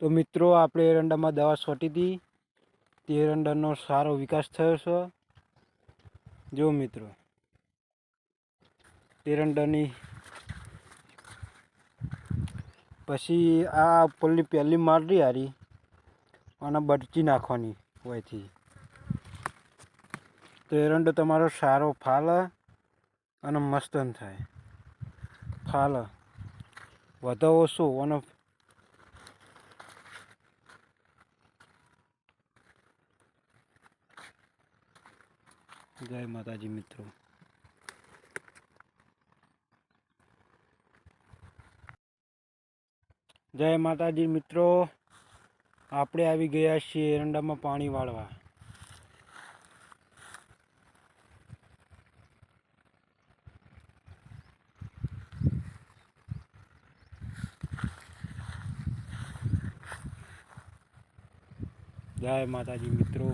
તો મિત્રો, આપણે એરંડામાં દવા છોટી હતી તે એરંડાનો સારો વિકાસ થયો છે. જો મિત્રો એરંડાની પછી આ ઉપરની પહેલી મારી હારી અને બટચી નાખવાની હોયથી. તો એરંડો તમારો સારો ફાલ અને મસ્તન થાય. ફાલ વધો શું અને જય માતાજી મિત્રો જય માતાજી મિત્રો આપણે આવી ગયા છીએ એરંડામાં પાણી વાળવા જય માતાજી મિત્રો